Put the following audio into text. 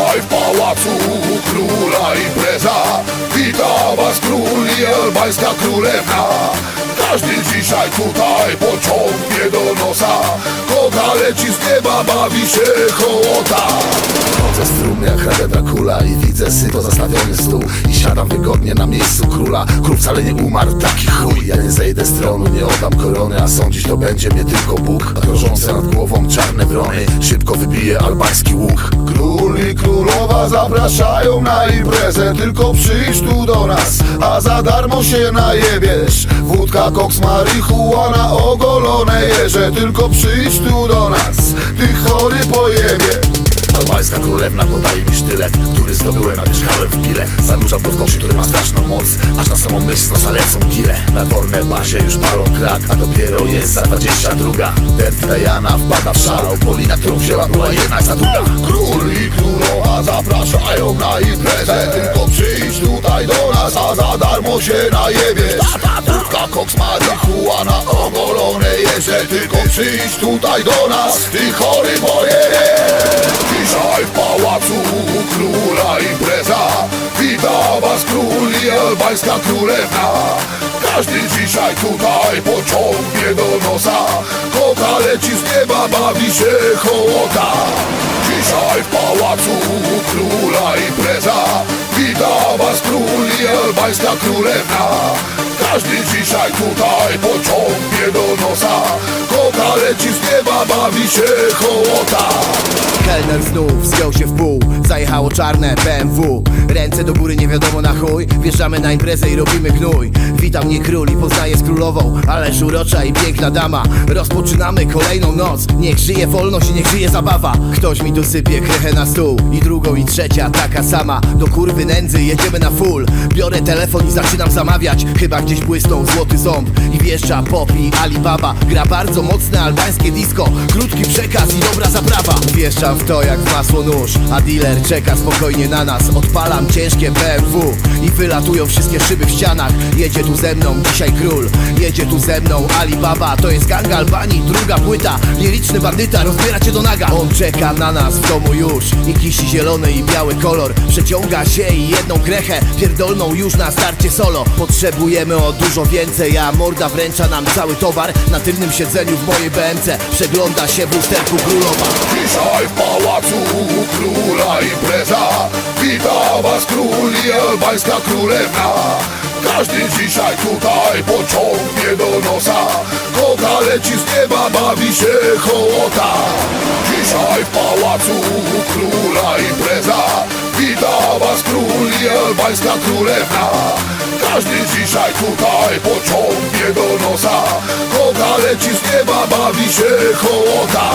W pałacu króla impreza Wita was król i albańska królewna Każdy dzisiaj tutaj pociągnie do nosa. Koga leci z nieba, bawi się hołota Chodzę z trum jak hrabia Dracula I widzę syto zastawiony stół. I siadam wygodnie na miejscu króla. Król wcale nie umarł, taki chuj. Ja nie zejdę z tronu, nie oddam korony A sądzić to będzie mnie tylko Bóg. Krążące nad głową czarne wrony Szybko wybije albański łuk. Król i królowa zapraszają na imprezę. Tylko przyjdź tu do nas, a za darmo się najebiesz. Wódka, koks, marihuana, ogolone jeże Tylko przyjdź tu do nas, ty chory pojebie. Albańska królewna podaje mi sztylet Który zdobyłem, a mieszkałem w pile. Zanurzam go w koszy, który ma straszną moc Aż na samą myśl z nosa lecą kile Na torne basie już palą krak A dopiero jest za 22 Dent Diana wpada w szał Polina, którą wzięła była jednak za długa Król i królowa zapraszają na imprezę nas za darmo się najebiesz Wódka, koks, marihuana Ogolone jeże. Tylko przyjdź tutaj do nas Ty chory bojerie Dzisiaj w pałacu króla impreza. Wita was król i albańska królewna. Każdy dzisiaj tutaj pociągnie do nosa. Koga leci z nieba, bawi się hołota. Dzisiaj w pałacu króla impreza. Wita was król albańska królewna. Każdy dzisiaj tutaj pociągnie do nosa. Koga leci z nieba, bawi się hołota Kelner znów zgiął się w pół Zajechało czarne BMW Ręce do góry nie wiadomo na chuj Wjeżdżamy na imprezę i robimy gnój. Witam mnie król i poznaję z królową Ależ urocza i piękna dama. Rozpoczynamy kolejną noc Niech żyje wolność i niech żyje zabawa. Ktoś mi tu sypie krechę na stół I drugą i trzecia taka sama. Do kurwy nędzy jedziemy na full. Biorę telefon i zaczynam zamawiać Chyba gdzieś błysnął złoty ząb. I wjeżdża Pop i Alibaba Gra bardzo mocne albańskie disco. Krótki przekaz i dobra zaprawa. Wjeżdżam w to jak w masło nóż. A dealer czeka spokojnie na nas. Odpalam ciężkie BMW I wylatują wszystkie szyby w ścianach. Jedzie tu ze mną dzisiaj król. Jedzie tu ze mną Alibaba. To jest gang Albanii, druga płyta. Liryczny bandyta, rozbiera cię do naga. On czeka na nas w domu już. I kisi zielony i biały kolor. Przeciąga się i jedną krechę Pierdolną już na starcie solo. Potrzebujemy o dużo więcej A morda wręcza nam cały towar. Na tylnym siedzeniu w mojej BMC Przegląda się w lusterku królowa. Dzisiaj w pałacu króla impreza. Wita was król i albańska królewna. Każdy dzisiaj tutaj pociągnie do nosa. Koga leci z nieba, bawi się hołota. Dzisiaj w pałacu króla impreza. Wita was król i albańska królewna. Każdy dzisiaj tutaj pociągnie do nosa. Koga leci z nieba, bawi się hołota